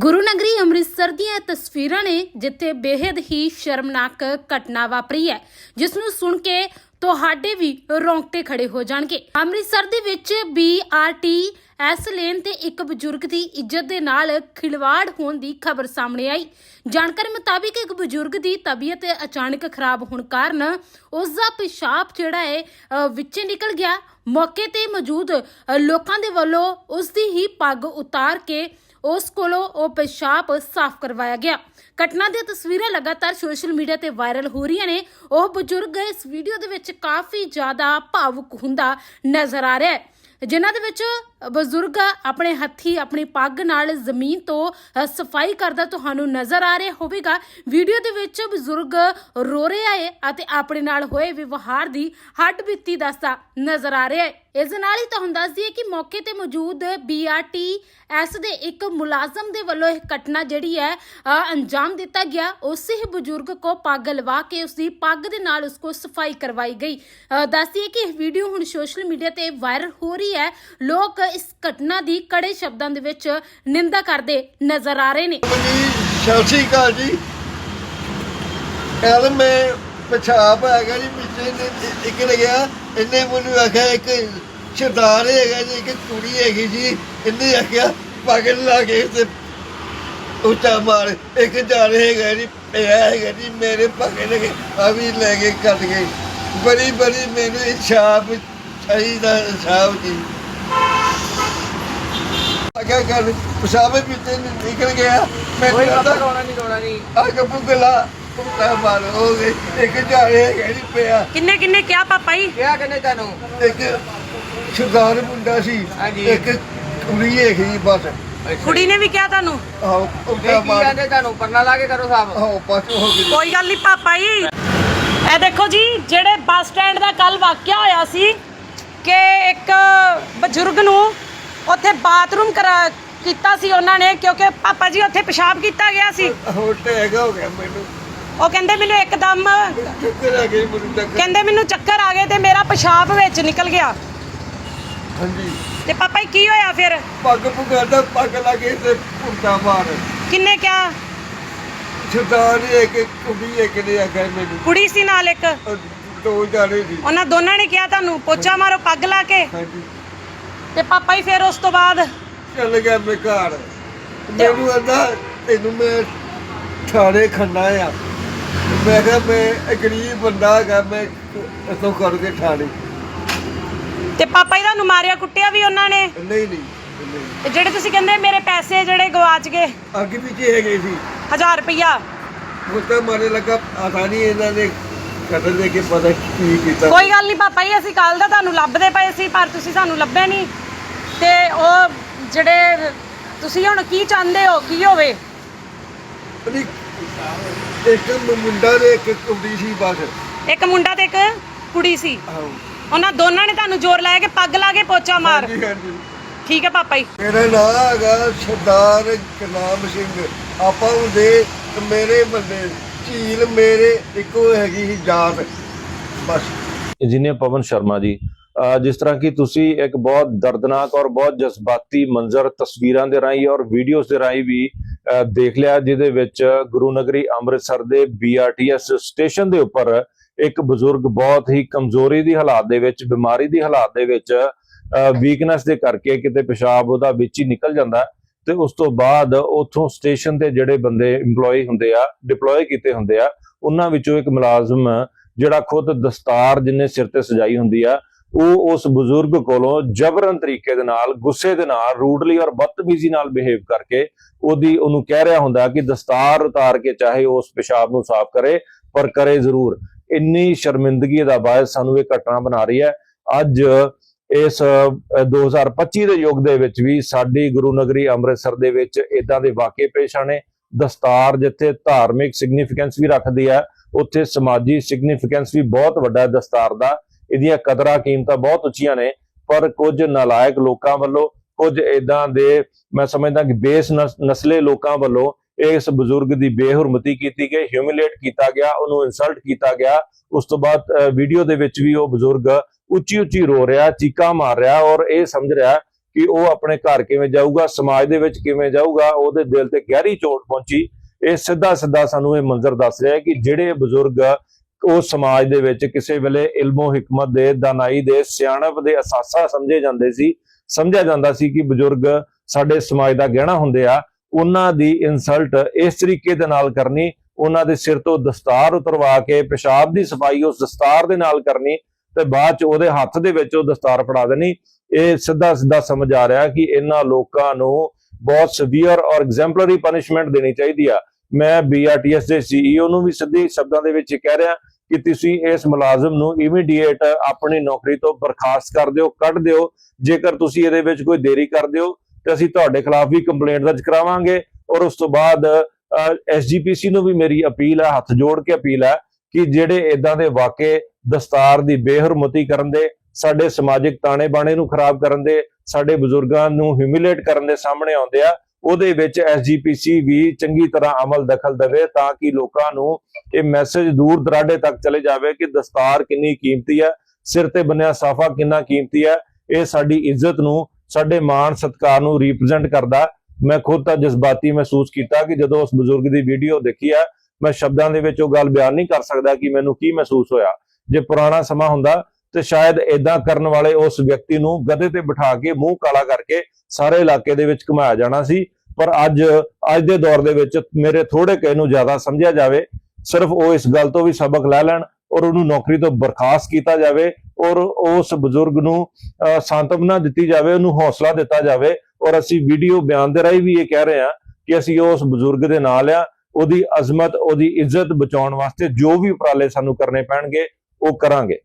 ਗੁਰੂ ਨਗਰੀ ਅੰਮ੍ਰਿਤਸਰ ਦੀਆਂ ਇਹ ਤਸਵੀਰਾਂ ਨੇ ਜਿੱਥੇ ਬੇहद ਹੀ ਸ਼ਰਮਨਾਕ ਘਟਨਾ ਵਾਪਰੀ ਹੈ ਜਿਸ ਨੂੰ ਸੁਣ ਕੇ ਤੁਹਾਡੇ ਵੀ ਰੋਂਗਟੇ ਖੜੇ ਹੋ ਜਾਣਗੇ। ਅੰਮ੍ਰਿਤਸਰ ਦੇ ਵਿੱਚ ਬੀਆਰਟੀ ਐਸ ਲੇਨ ਤੇ ਇੱਕ ਬਜ਼ੁਰਗ ਦੀ ਇੱਜ਼ਤ ਦੇ ਨਾਲ ਖਿਲਵਾੜ ਹੋਣ ਦੀ ਖਬਰ ਸਾਹਮਣੇ ਆਈ। ਜਾਣਕਾਰੀ ਮੁਤਾਬਿਕ ਇੱਕ ਬਜ਼ੁਰਗ ਦੀ ਤਬੀਅਤ ਅਚਾਨਕ ਖਰਾਬ ਹੋਣ ਕਾਰਨ ਉਸ ਦਾ ਪਿਸ਼ਾਬ ਜਿਹੜਾ ਹੈ ਅ, ਵਿੱਚੇ ਨਿਕਲ ਗਿਆ। ਮੌਕੇ ਤੇ ਮੌਜੂਦ ਲੋਕਾਂ ਦੇ ਵੱਲੋਂ ਉਸ ਦੀ ਹੀ ਪੱਗ ਉਤਾਰ ਕੇ ਉਸ ਕੋਲੋਂ ਉਹ ਪਿਸ਼ਾਬ ਸਾਫ਼ ਕਰਵਾਇਆ ਗਿਆ। ਘਟਨਾ ਦੀਆਂ ਤਸਵੀਰਾਂ ਲਗਾਤਾਰ ਸੋਸ਼ਲ ਮੀਡੀਆ ਤੇ ਵਾਇਰਲ ਹੋ ਰਹੀਆਂ ਨੇ। ਉਹ ਬਜ਼ੁਰਗ ਇਸ ਵੀਡੀਓ ਦੇ ਵਿੱਚ ਕਾਫੀ ਜ਼ਿਆਦਾ ਭਾਵੁਕ ਹੁੰਦਾ ਨਜ਼ਰ ਆ ਰਿਹਾ ਹੈ। ਜਿਨ੍ਹਾਂ ਦੇ ਵਿੱਚ ਬਜ਼ੁਰਗ ਆਪਣੇ ਹੱਥੀ ਆਪਣੀ ਪੱਗ ਨਾਲ ਜ਼ਮੀਨ ਤੋਂ ਸਫ਼ਾਈ ਕਰਦਾ ਤੁਹਾਨੂੰ ਨਜ਼ਰ ਆ ਰਿਹਾ ਹੋਵੇਗਾ। ਵੀਡੀਓ ਦੇ ਵਿੱਚ ਬਜ਼ੁਰਗ ਰੋ ਰਿਹਾ ਹੈ ਅਤੇ ਆਪਣੇ ਨਾਲ ਹੋਏ ਵਿਵਹਾਰ ਦੀ ਹੱਡ ਬੀਤੀ ਦੱਸਦਾ ਨਜ਼ਰ ਆ ਰਿਹਾ ਹੈ ਇਸ ਨਾਲ ਹੀ ਤੁਹਾਨੂੰ ਦੱਸ ਦਈਏ ਕਿ ਮੌਕੇ ਤੇ ਮੌਜੂਦ ਬੀਆਰਟੀ ਐਸ ਦੇ ਇੱਕ ਮੁਲਾਜ਼ਮ ਦੇ ਵੱਲੋਂ ਇਹ ਘਟਨਾ ਜਿਹੜੀ ਹੈ ਅ, ਅੰਜਾਮ ਦਿੱਤਾ ਗਿਆ। ਉਸੇ ਹੀ ਬਜ਼ੁਰਗ ਕੋ ਪੱਗ ਲਵਾ ਕੇ ਉਸ ਦੀ ਪੱਗ ਦੇ ਨਾਲ ਉਸ ਕੋ ਸਫ਼ਾਈ ਕਰਵਾਈ ਗਈ। ਅ, ਦੱਸ ਕਿ ਇਹ ਵੀਡੀਓ ਹੁਣ ਸੋਸ਼ਲ ਮੀਡੀਆ ਤੇ ਵਾਇਰਲ ਹੋ ਰਹੀ ਹੈ। ਲੋਕ ਇਸ ਘਟਨਾ ਦੀ ਕੜੇ ਸ਼ਬਦਾਂ ਦੇ ਵਿੱਚ ਨਿੰਦਾ ਕਰਦੇ ਨਜ਼ਰ ਆ ਰਹੇ ਨੇ। ਜੀ ਸਤਿ ਜੀ। ਕੱਲ ਮੈਂ ਪਿਸ਼ਾਬ ਹੈਗਾ ਜੀ, ਪਿੱਛੇ ਨੇ ਇੱਕ ਲੱਗਿਆ ਇਹਨੇ ਮੈਨੂੰ ਆਖਿਆ, ਇੱਕ ਸਰਦਾਰ ਹੈਗਾ ਜੀ, ਇੱਕ ਕੁੜੀ ਹੈਗੀ ਜੀ, ਇਹਨੇ ਆਖਿਆ, ਪਾਗਲ ਲਾ ਕੇ ਤੇ ਉੱਚਾ ਮਾਰ, ਇੱਕ ਜਾਣ ਹੈਗਾ ਜੀ, ਪਿਆ ਹੈਗਾ ਜੀ, ਮੇਰੇ ਪਾਗੇ ਲਗੇ ਆ ਵੀ ਲੈ ਕੇ ਕੱਟ ਗਏ ਬੜੀ ਬੜੀ ਮੈਨੂੰ ਇਨਸਾਫ ਚਾਹੀਦਾ, ਇਨਸਾਫ ਜੀ। ਆਖਿਆ ਕਰ ਪਿਸ਼ਾਬ ਪਿੱਛੇ ਨਿਕਲ ਗਿਆ। ਮੈਂ ਕੋਈ ਕਹਿੰਦਾ ਕੱਪੜਾ ਰੋਣਾ ਨਹੀਂ ਰੋਣਾ ਨਹੀਂ ਪੁਗਲਾ ਪੁਗਲਾ ਮਾਰ ਹੋ ਗਈ। ਇੱਕ ਜਾਏ ਹੈਗਾ ਜੀ ਪਿਆ। ਕਿੰਨੇ ਕਿੰਨੇ ਕਿਹਾ ਪਾਪਾ ਜੀ? ਕਿਹਾ ਕਹਿੰਦੇ ਤੁਹਾਨੂੰ ਇੱਕ ਸਰਦਾਰ ਮੁੰਡਾ ਸੀ ਹਾਂਜੀ। ਇੱਕ ਕੁੜੀ ਹੈਗੀ ਬਸ। ਕੁੜੀ ਨੇ ਵੀ ਕਿਹਾ ਤੁਹਾਨੂੰ? ਆਹੋ ਪੁਗਲਾ ਕੀ ਮਾਰ ਕਹਿੰਦੇ ਤੁਹਾਨੂੰ? ਪਰਨਾ ਲਾ ਕੇ ਕਰੋ ਸਾਹਿਬ ਆਹੋ ਬਸ ਹੋ ਗਈ। ਕੋਈ ਗੱਲ ਨਹੀਂ ਪਾਪਾ ਜੀ। ਇਹ ਦੇਖੋ ਜੀ ਜਿਹੜੇ ਬੱਸ ਸਟੈਂਡ ਦਾ ਕੱਲ ਵਾਕਿਆ ਹੋਇਆ ਸੀ ਕਿ ਇੱਕ ਬਜ਼ੁਰਗ ਨੂੰ ਉੱਥੇ ਬਾਥਰੂਮ ਕਰਾ ਕੀਤਾ ਸੀ ਉਹਨਾਂ ਨੇ ਕਿਉਂਕਿ ਪਾਪਾ ਜੀ ਉੱਥੇ ਪਿਸ਼ਾਬ ਕੀਤਾ ਗਿਆ ਸੀ। ਹੋ ਟੈਗ ਹੋ ਗਿਆ ਮੈਨੂੰ। ਉਹ ਕਹਿੰਦੇ ਮੈਨੂੰ ਇੱਕਦਮ ਚੱਕਰ ਆ ਗਈ ਮੈਨੂੰ ਚੱਕਰ। ਕਹਿੰਦੇ ਮੈਨੂੰ ਚੱਕਰ ਆ ਗਏ ਤੇ ਮੇਰਾ ਪਿਸ਼ਾਬ ਵਿੱਚ ਨਿਕਲ ਗਿਆ। ਹਾਂਜੀ। ਤੇ ਪਾਪਾ ਜੀ ਕੀ ਹੋਇਆ ਫਿਰ? ਪੱਗ ਪੁਗਾਦਾ ਪੱਗ ਲਾ ਕੇ ਤੇ ਪੁੰਡਾ ਮਾਰ। ਕਿੰਨੇ ਕਿਹਾ ਸਰਦਾਰ ਇੱਕ ਕੁੜੀ ਇੱਕ ਨੇ ਆਖਿਆ ਮੈਨੂੰ। ਕੁੜੀ ਸੀ ਨਾਲ ਇੱਕ? ਦੋ ਜਾਣੇ ਸੀ। ਉਹਨਾਂ ਦੋਨਾਂ ਨੇ ਕਿਹਾ ਤੁਹਾਨੂੰ ਪੋਚਾ ਮਾਰੋ ਪੱਗ ਲਾ ਕੇ। ਹਾਂਜੀ। ਤੇ ਪਾਪਾ ਜੀ ਫਿਰ ਉਸ ਤੋਂ ਬਾਅਦ? ਚੱਲ ਗਿਆ ਮੈਂ ਘਰ। ਮੈਨੂੰ ਆਂਦਾ ਤੈਨੂੰ ਮੈਂ ਥਾਣੇ ਖੰਨਾ ਆ। ਮੈਂ ਕਿਹਾ ਮੈਂ ਇੱਕ ਗਰੀਬ ਬੰਦਾ ਹੈਗਾ ਮੈਂ ਇਥੋਂ ਕਰਕੇ ਥਾਣੇ ਤੇ ਪਾਪਾ ਜੀ ਤੁਹਾਨੂੰ ਮਾਰਿਆ ਕੁੱਟਿਆ ਵੀ ਉਹਨਾਂ ਨੇ? ਨਹੀਂ ਨਹੀਂ ਨਹੀਂ। ਤੇ ਜਿਹੜੇ ਤੁਸੀਂ ਕਹਿੰਦੇ ਮੇਰੇ ਪੈਸੇ ਜਿਹੜੇ ਗਵਾਚ ਗਏ? ਅੱਗੇ ਪਿੱਛੇ ਹੈਗੇ ਸੀ। 1000 ਰੁਪਇਆ ਉਹ ਤਾਂ ਮਾਰੇ ਲੱਗਾ ਨਹੀਂ ਇਹਨਾਂ ਨੇ ਕਦਰ ਦੇ ਕੇ ਪਤਾ ਕੀ ਕੀਤਾ? ਕੋਈ ਗੱਲ ਨਹੀਂ ਪਾਪਾ ਜੀ ਅਸੀਂ ਕੱਲ ਦਾ ਤੁਹਾਨੂੰ ਲੱਭਦੇ ਪਏ ਸੀ ਪਰ ਤੁਸੀਂ ਸਾਨੂੰ ਲੱਭੇ ਨਹੀਂ। ਤੇ ਉਹ ਜਿਹੜੇ ਤੁਸੀਂ ਹੁਣ ਕੀ ਚਾਹੁੰਦੇ ਹੋ ਕੀ ਹੋਵੇ? ਨਹੀਂ, ਇੱਕ ਮੁੰਡਾ ਦੇ ਇੱਕ ਕੁੜੀ ਸੀ ਬਸ। ਇੱਕ ਮੁੰਡਾ ਤੇ ਇੱਕ ਕੁੜੀ ਸੀ? ਆਹੋ ਉਹਨਾਂ ਦੋਨਾਂ ਨੇ ਤੁਹਾਨੂੰ ਜ਼ੋਰ ਲਾਇਆ ਕਿ ਪੱਗ ਲਾ ਕੇ ਪੋਚਾ ਮਾਰ। ਹਾਂਜੀ ਹਾਂਜੀ। ਠੀਕ ਹੈ ਪਾਪਾ ਜੀ। ਮੇਰਾ ਨਾਮ ਹੈਗਾ ਸਰਦਾਰ ਕਨਾਮ ਸਿੰਘ। ਆਪਾਂ ਹੁੰਦੇ ਤੇ ਮੇਰੇ ਬੰਦੇ ਝੀਲ ਮੇਰੇ ਇੱਕੋ ਹੈਗੀ ਸੀ ਜਾਤ, ਬਸ। ਇੰਜੀਨੀਅਰ ਪਵਨ ਸ਼ਰਮਾ ਜੀ ਜਿਸ ਤਰ੍ਹਾਂ ਕਿ ਤੁਸੀਂ ਇੱਕ ਬਹੁਤ ਦਰਦਨਾਕ ਔਰ ਬਹੁਤ ਜਜ਼ਬਾਤੀ ਮੰਜ਼ਰ ਤਸਵੀਰਾਂ ਦੇ ਰਾਹੀਂ ਔਰ ਵੀਡੀਓਜ਼ ਦੇ ਰਾਹੀਂ ਵੀ ਅਹ ਦੇਖ ਲਿਆ, ਜਿਹਦੇ ਵਿੱਚ ਗੁਰੂ ਨਗਰੀ ਅੰਮ੍ਰਿਤਸਰ ਦੇ ਬੀਆਰਟੀਐਸ ਸਟੇਸ਼ਨ ਦੇ ਉੱਪਰ ਇੱਕ ਬਜ਼ੁਰਗ ਬਹੁਤ ਹੀ ਕਮਜ਼ੋਰੀ ਦੀ ਹਾਲਾਤ ਦੇ ਵਿੱਚ, ਬਿਮਾਰੀ ਦੀ ਹਾਲਾਤ ਦੇ ਵਿੱਚ ਵੀਕਨੈਸ ਦੇ ਕਰਕੇ ਕਿਤੇ ਪਿਸ਼ਾਬ ਉਹਦਾ ਵਿੱਚ ਹੀ ਨਿਕਲ ਜਾਂਦਾ। ਤੇ ਉਸ ਤੋਂ ਬਾਅਦ ਉਥੋਂ ਸਟੇਸ਼ਨ ਤੇ ਜਿਹੜੇ ਬੰਦੇ EMPLOYE ਹੁੰਦੇ ਆ ਡਿਪਲੋਏ ਕੀਤੇ ਹੁੰਦੇ ਆ, ਉਹਨਾਂ ਵਿੱਚੋਂ ਇੱਕ ਮੁਲਾਜ਼ਮ ਜਿਹੜਾ ਖੁਦ ਦਸਤਾਰ ਜਿੰਨੇ ਸਿਰ ਤੇ ਸਜਾਈ ਹੁੰਦੀ ਆ, ਉਹ ਉਸ ਬਜ਼ੁਰਗ ਕੋਲੋਂ ਜਬਰਨ ਤਰੀਕੇ ਦੇ ਨਾਲ, ਗੁੱਸੇ ਦੇ ਨਾਲ, ਰੂਡਲੀ ਔਰ ਬਦਤਮੀਜ਼ੀ ਨਾਲ ਬਿਹੇਵ ਕਰਕੇ ਉਹਦੀ, ਉਹਨੂੰ ਕਹਿ ਰਿਹਾ ਹੁੰਦਾ ਕਿ ਦਸਤਾਰ ਉਤਾਰ ਕੇ ਚਾਹੇ ਉਸ ਪਿਸ਼ਾਬ ਨੂੰ ਸਾਫ਼ ਕਰੇ, ਪਰ ਕਰੇ ਜ਼ਰੂਰ। ਇੰਨੀ ਸ਼ਰਮਿੰਦਗੀ ਦਾ ਬਾਇਸ ਸਾਨੂੰ ਇਹ ਘਟਨਾ ਬਣਾ ਰਹੀ ਹੈ। ਅੱਜ ਇਸ ਅਹ, 2025 ਦੇ ਯੁੱਗ ਦੇ ਵਿੱਚ ਵੀ ਸਾਡੀ ਗੁਰੂ ਨਗਰੀ ਅੰਮ੍ਰਿਤਸਰ ਦੇ ਵਿੱਚ ਇਦਾਂ ਦੇ ਵਾਕਿਏ ਪੇਸ਼ ਆਣੇ ਦਸਤਾਰ ਜਿੱਥੇ ਧਾਰਮਿਕ ਸਿਗਨੀਫੀਕੈਂਸ ਵੀ ਰੱਖਦੀ ਹੈ ਉੱਥੇ ਸਮਾਜੀ ਸਿਗਨੀਫੀਕੈਂਸ ਵੀ ਬਹੁਤ ਵੱਡਾ ਹੈ ਦਸਤਾਰ ਦਾ। ਇਹਦੀਆਂ ਕਦਰਾਂ ਕੀਮਤਾਂ ਬਹੁਤ ਉੱਚੀਆਂ ਨੇ ਪਰ ਕੁਝ ਨਲਾਇਕ ਲੋਕਾਂ ਵੱਲੋਂ ਕੁਝ ਇਦਾਂ ਦੇ ਮੈਂ ਸਮਝਦਾ ਕਿ ਬੇਸ ਨਸ- ਨਸਲੇ ਲੋਕਾਂ ਵੱਲੋਂ ਇਸ ਬਜ਼ੁਰਗ ਦੀ ਬੇਹਰਮਤੀ ਕੀਤੀ ਗਈ ਹਿਊਮਿਲੇਟ ਕੀਤਾ ਗਿਆ, ਉਹਨੂੰ ਇਨਸਲਟ ਕੀਤਾ ਗਿਆ। ਉਸ ਤੋਂ ਬਾਅਦ ਵੀਡੀਓ ਦੇ ਵਿੱਚ ਵੀ ਉਹ ਬਜ਼ੁਰਗ ਉੱਚੀ ਉੱਚੀ ਰੋ ਰਿਹਾ, ਚੀਕਾਂ ਮਾਰ ਰਿਹਾ ਔਰ ਇਹ ਸਮਝ ਰਿਹਾ ਕਿ ਉਹ ਆਪਣੇ ਘਰ ਕਿਵੇਂ ਜਾਊਗਾ, ਸਮਾਜ ਦੇ ਵਿੱਚ ਕਿਵੇਂ ਜਾਊਗਾ, ਉਹਦੇ ਦਿਲ ਤੇ ਗਹਿਰੀ ਚੋਟ ਪਹੁੰਚੀ। ਇਹ ਸਿੱਧਾ ਸਿੱਧਾ ਸਾਨੂੰ ਇਹ ਮੰਜ਼ਰ ਦੱਸ ਰਿਹਾ ਹੈ ਕਿ ਜਿਹੜੇ ਬਜ਼ੁਰਗ ਉਹ ਸਮਾਜ ਦੇ ਵਿੱਚ ਕਿਸੇ ਵੇਲੇ ਇਲਮੋ ਹਕਮਤ ਦੇ, ਦਾਨਾਈ ਦੇ, ਸਿਆਣਪ ਦੇ ਅਸਾਸਾ ਸਮਝੇ ਜਾਂਦੇ ਸੀ, ਸਮਝਿਆ ਜਾਂਦਾ ਸੀ ਕਿ ਬਜ਼ੁਰਗ ਸਾਡੇ ਸਮਾਜ ਦਾ ਗਹਿਣਾ ਹੁੰਦੇ ਆ। ਉਹਨਾਂ ਦੀ ਇਨਸਲਟ ਇਸ ਤਰੀਕੇ ਦੇ ਨਾਲ ਕਰਨੀ, ਉਹਨਾਂ ਦੇ ਸਿਰ ਤੋਂ ਦਸਤਾਰ ਉਤਰਵਾ ਕੇ, ਪਿਸ਼ਾਬ ਦੀ ਸਫ਼ਾਈ ਉਸ ਦਸਤਾਰ ਦੇ ਨਾਲ ਕਰਨੀ ਤੇ ਬਾਅਦ ਚ ਉਹਦੇ ਹੱਥ ਦੇ ਵਿੱਚ ਉਹ ਦਸਤਾਰ ਫੜਾ ਦੇਣੀ। ਇਹ ਸਿੱਧਾ ਸਿੱਧਾ ਸਮਝ ਆ ਰਿਹਾ ਕਿ ਇਹਨਾਂ ਲੋਕਾਂ ਨੂੰ ਬਹੁਤ ਸਵੀਅਰ ਔਰ ਐਗਜ਼ੈਂਪਲਰੀ ਪਨਿਸ਼ਮੈਂਟ ਦੇਣੀ ਚਾਹੀਦੀ ਆ। ਮੈਂ ਬੀਆਰਟੀਐਸ ਦੇ ਸੀਈਓ ਨੂੰ ਵੀ ਸਿੱਧੇ ਸ਼ਬਦਾਂ ਦੇ ਵਿੱਚ ਕਹਿ ਰਿਹਾ ਕਿ ਤੁਸੀਂ ਇਸ ਮੁਲਾਜ਼ਮ ਨੂੰ ਇਮੀਡੀਏਟ ਆਪਣੀ ਨੌਕਰੀ ਤੋਂ ਬਰਖਾਸਤ ਕਰ ਦਿਓ, ਕੱਢ ਦਿਓ। ਜੇਕਰ ਤੁਸੀਂ ਇਹਦੇ ਵਿੱਚ ਕੋਈ ਦੇਰੀ ਕਰਦੇ ਹੋ ਤੇ ਅਸੀਂ ਤੁਹਾਡੇ ਖਿਲਾਫ ਵੀ ਕੰਪਲੇਂਟ ਦਰਜ ਕਰਾਵਾਂਗੇ ਔਰ ਉਸ ਤੋਂ ਬਾਅਦ ਐਸਜੀਪੀਸੀ ਨੂੰ ਵੀ ਮੇਰੀ ਅਪੀਲ ਹੈ, ਹੱਥ ਜੋੜ ਕੇ ਅਪੀਲ ਹੈ ਕਿ ਜਿਹੜੇ ਇਦਾਂ ਦੇ ਵਾਕੇ ਦਸਤਾਰ ਦੀ ਬੇਹਰਮਤੀ ਕਰਨ ਦੇ, ਸਾਡੇ ਸਮਾਜਿਕ ਤਾਣੇ ਬਾਣੇ ਨੂੰ ਖਰਾਬ ਕਰਨ ਦੇ, ਸਾਡੇ ਬਜ਼ੁਰਗਾਂ ਨੂੰ ਹਿਊਮਿਲੇਟ ਕਰਨ ਦੇ ਸਾਹਮਣੇ ਆਉਂਦੇ ਆ, ਉਹਦੇ ਵਿੱਚ ਐਸਜੀਪੀਸੀ ਵੀ ਚੰਗੀ ਤਰ੍ਹਾਂ ਅਮਲ ਦਖਲ ਦੇਵੇ ਤਾਂ ਕਿ ਲੋਕਾਂ ਨੂੰ ਇਹ ਮੈਸੇਜ ਦੂਰ ਦਰਾਡੇ ਤੱਕ ਚਲੇ ਜਾਵੇ ਕਿ ਦਸਤਾਰ ਕਿੰਨੀ ਕੀਮਤੀ ਹੈ, ਸਿਰ ਤੇ ਬੰਨਿਆ ਸਾਫਾ ਕਿੰਨਾ ਕੀਮਤੀ ਹੈ, ਇਹ ਸਾਡੀ ਇੱਜ਼ਤ ਨੂੰ ਸਾਡੇ ਮਾਣ ਸਤਿਕਾਰ ਨੂੰ ਰਿਪਰੈਜ਼ੈਂਟ ਕਰਦਾ ਮੈਂ ਖੁਦ ਤਾਂ ਜਜ਼ਬਾਤੀ ਮਹਿਸੂਸ ਕੀਤਾ ਕਿ ਜਦੋਂ ਉਸ ਬਜ਼ੁਰਗ ਦੀ ਵੀਡੀਓ ਦੇਖੀ ਆ ਮੈਂ ਸ਼ਬਦਾਂ ਦੇ ਵਿੱਚ ਉਹ ਗੱਲ ਬਿਆਨ ਨਹੀਂ ਕਰ ਸਕਦਾ ਕਿ ਮੈਨੂੰ ਕੀ ਮਹਿਸੂਸ ਹੋਇਆ। ਜੇ ਪੁਰਾਣਾ ਸਮਾਂ ਹੁੰਦਾ, ਤੇ ਸ਼ਾਇਦ ਇਦਾਂ ਕਰਨ ਵਾਲੇ ਉਸ ਵਿਅਕਤੀ ਨੂੰ ਗਧੇ ਤੇ ਬਿਠਾ ਕੇ ਮੂੰਹ ਕਾਲਾ ਕਰਕੇ ਸਾਰੇ ਇਲਾਕੇ ਦੇ ਵਿੱਚ ਘੁਮਾਇਆ ਜਾਣਾ ਸੀ। ਪਰ ਅੱਜ ਅੱਜ ਦੇ ਦੌਰ ਦੇ ਵਿੱਚ ਮੇਰੇ ਥੋੜੇ ਕਹਿ ਨੂੰ ਜ਼ਿਆਦਾ ਸਮਝਿਆ ਜਾਵੇ, ਸਿਰਫ ਉਹ ਇਸ ਗੱਲ ਤੋਂ ਵੀ ਸਬਕ ਲੈ ਲੈਣ ਔਰ ਉਹਨੂੰ ਨੌਕਰੀ ਤੋਂ ਬਰਖਾਸਤ ਕੀਤਾ ਜਾਵੇ ਔਰ ਉਸ ਬਜ਼ੁਰਗ ਨੂੰ ਸਾਂਤਵਨਾ ਦਿੱਤੀ ਜਾਵੇ, ਉਹਨੂੰ ਹੌਸਲਾ ਦਿੱਤਾ ਜਾਵੇ ਔਰ ਅਸੀਂ ਵੀਡੀਓ ਬਿਆਨ ਦੇ ਰਾਹੀਂ ਵੀ ਇਹ ਕਹਿ ਰਹੇ ਹਾਂ ਕਿ ਅਸੀਂ ਉਸ ਬਜ਼ੁਰਗ ਦੇ ਨਾਲ ਆ, ਉਹਦੀ ਅਜ਼ਮਤ, ਉਹਦੀ ਇੱਜ਼ਤ ਬਚਾਉਣ ਵਾਸਤੇ ਜੋ ਵੀ ਉਪਰਾਲੇ ਸਾਨੂੰ ਕਰਨੇ ਪੈਣਗੇ, ਉਹ ਕਰਾਂਗੇ।